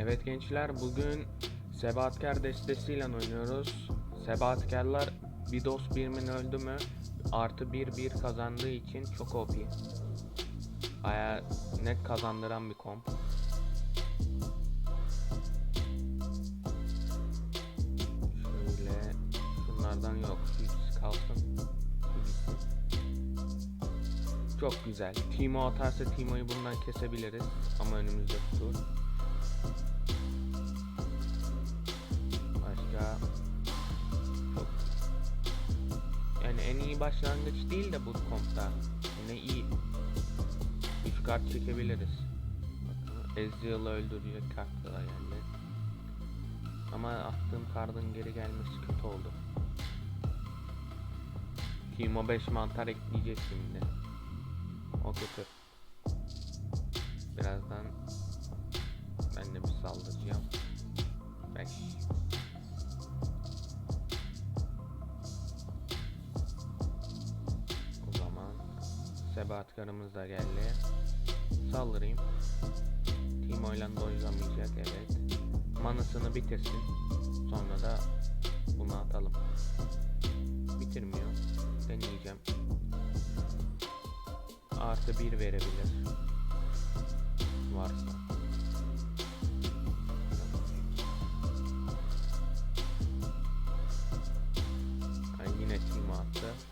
Evet gençler bugün Sebatkar destesiyle oynuyoruz. Sebatkarlar bir dost birimin öldü mü artı bir bir kazandığı için çok OP. Baya net kazandıran bir komp. Şöyle şunlardan yok. Kalsın. Çok güzel. Timo atarsa Timo'yu bundan kesebiliriz. Ama önümüzde tur. En iyi başlangıç değil de bu kompta. Yine iyi. 3 kart çekebiliriz. Ezreal'ı öldürecek kartlara geldi. Ama attığım kartın geri gelmesi kötü oldu. Timo 5 mantar ekleyecek şimdi. O kötü. Birazdan ben de bir saldıracağım. 5 Sebatkarımız da geldi. Saldırayım. Timo ile dojlamayacak evet. Manasını bitirsin. Sonra da bunu atalım. Bitirmiyor. Deneyeceğim. Artı bir verebilir. Varsa. Yine Timo attı.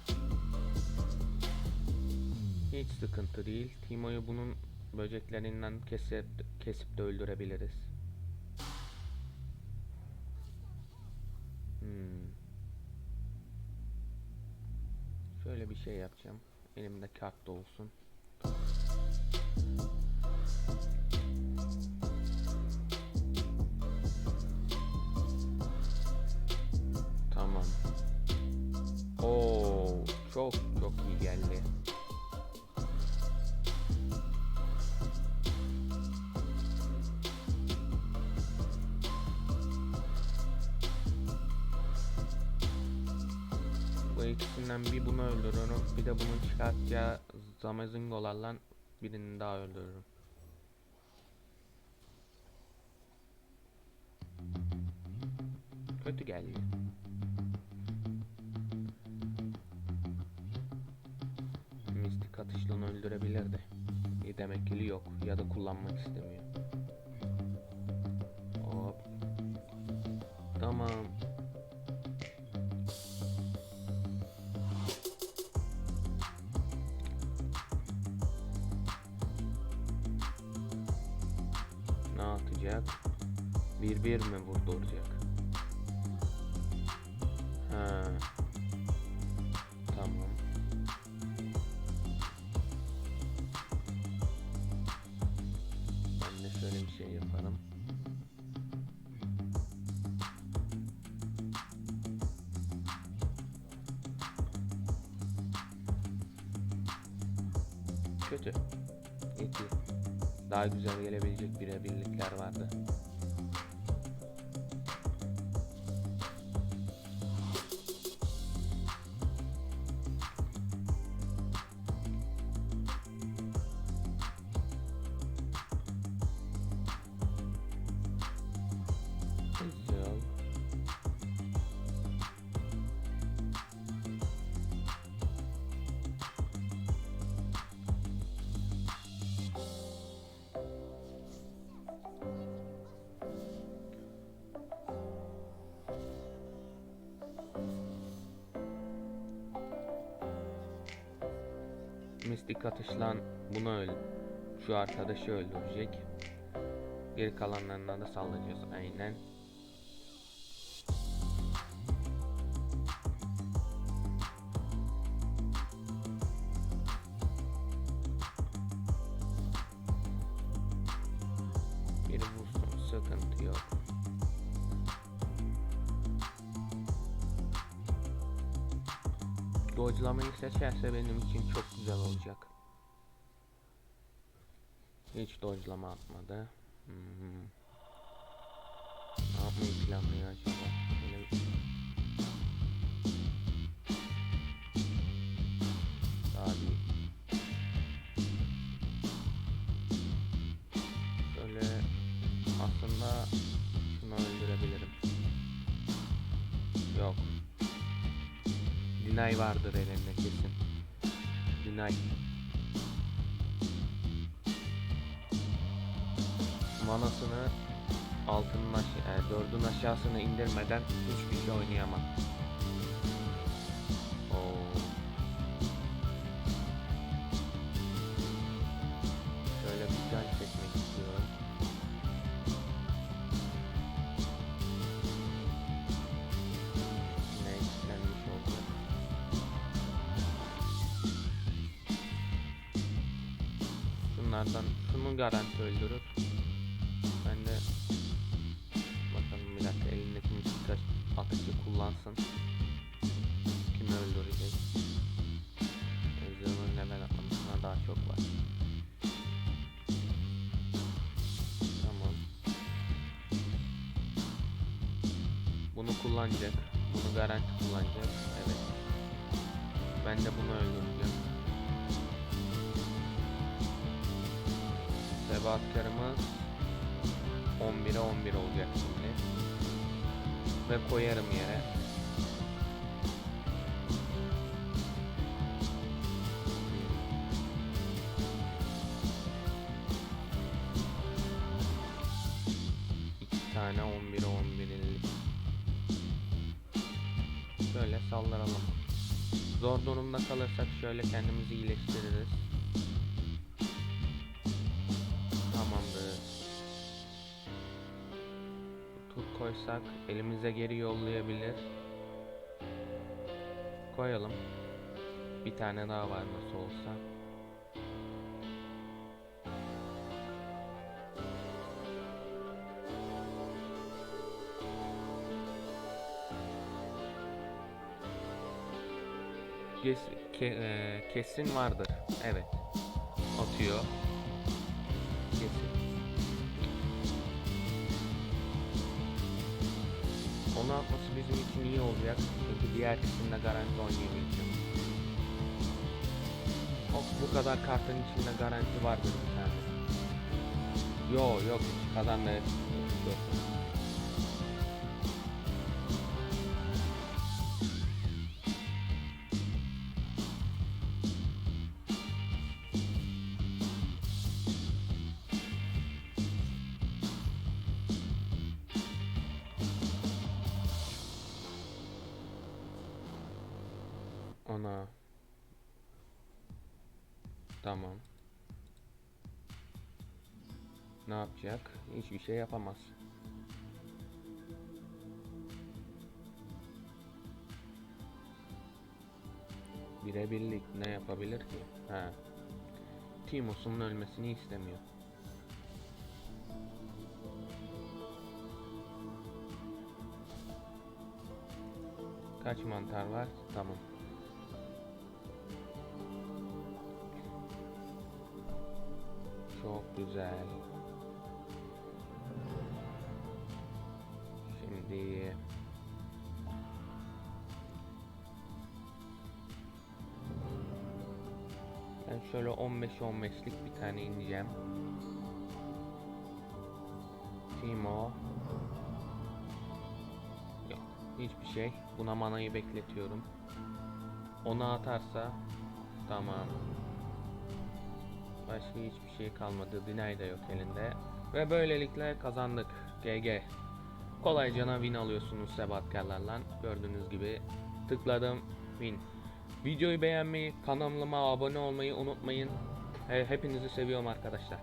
Hiç sıkıntı değil. Timo'yu bunun böceklerinden kesip, kesip de öldürebiliriz. Hmm. Şöyle bir şey yapacağım. Elimde kart da olsun. Bu ikisinden bir bunu öldürürüm. Bir de bunun çıkartacağı Zamazingolarla birini daha öldürürüm. Kötü geldi. Mistik atışla öldürebilirdi. İyi demek ki yok ya da kullanmak istemiyor. Ne atacak? Bir bir mi vurduracak? Ha. Tamam. Ben de şöyle bir şey yaparım. Kötü. İki. Daha güzel gelebilecek birebirlikler vardı. Mistik atışlan bunu öl şu arkadaşı öldürecek. Geri kalanlarına da saldıracağız aynen. Biri vursun sıkıntı yok. Dodge'lamayı seçerse benim için çok güzel olacak. Hiç dodge'lama atmadı. Hmm. Ne yapmayı planlıyor acaba? Böyle bir- Daha değil. Şöyle Aslında şunu öldürebilirim. Dinay vardır elinde kesin. Dinay. Manasını altının aşağı, e, dördün aşağısını indirmeden hiçbir şey oynayamam. Şunlardan şunu garanti öldürür. Ben de bakalım bir dakika elindeki misika atıcı kullansın. Kimi öldürecek? Ezreal'ın level atlamasına daha çok var. Tamam. Bunu kullanacak. Bunu garanti kullanacak. Evet. Ben de bunu öldüreceğim. Sebatkarımız 11'e 11 olacak şimdi. Ve koyarım yere. İki tane 11'e 11'lik. Şöyle saldıralım. Zor durumda kalırsak şöyle kendimizi iyileştiririz. Koysak elimize geri yollayabilir. Koyalım. Bir tane daha var nasıl olsa. Kes, ke, e, kesin vardır. Evet. Atıyor. Onu atması bizim için iyi olacak. Çünkü diğer kısımda garanti oynayabileceğim. Hop bu kadar kartın içinde garanti vardır bir tane. Yo yok kazandı. Yok. Ana. Tamam. Ne yapacak? Hiçbir şey yapamaz. Birebirlik ne yapabilir ki? Ha. Timos'un ölmesini istemiyor. Kaç mantar var? Tamam. Çok güzel. Şimdi ben şöyle 15-15'lik bir tane ineceğim. Timo. Yok, hiçbir şey. Buna manayı bekletiyorum. Onu atarsa tamam. Başka hiçbir şey kalmadı. Deny de yok elinde. Ve böylelikle kazandık. GG. Kolayca win alıyorsunuz sebatkarlarla. Gördüğünüz gibi tıkladım win. Videoyu beğenmeyi, kanalıma abone olmayı unutmayın. He- Hepinizi seviyorum arkadaşlar.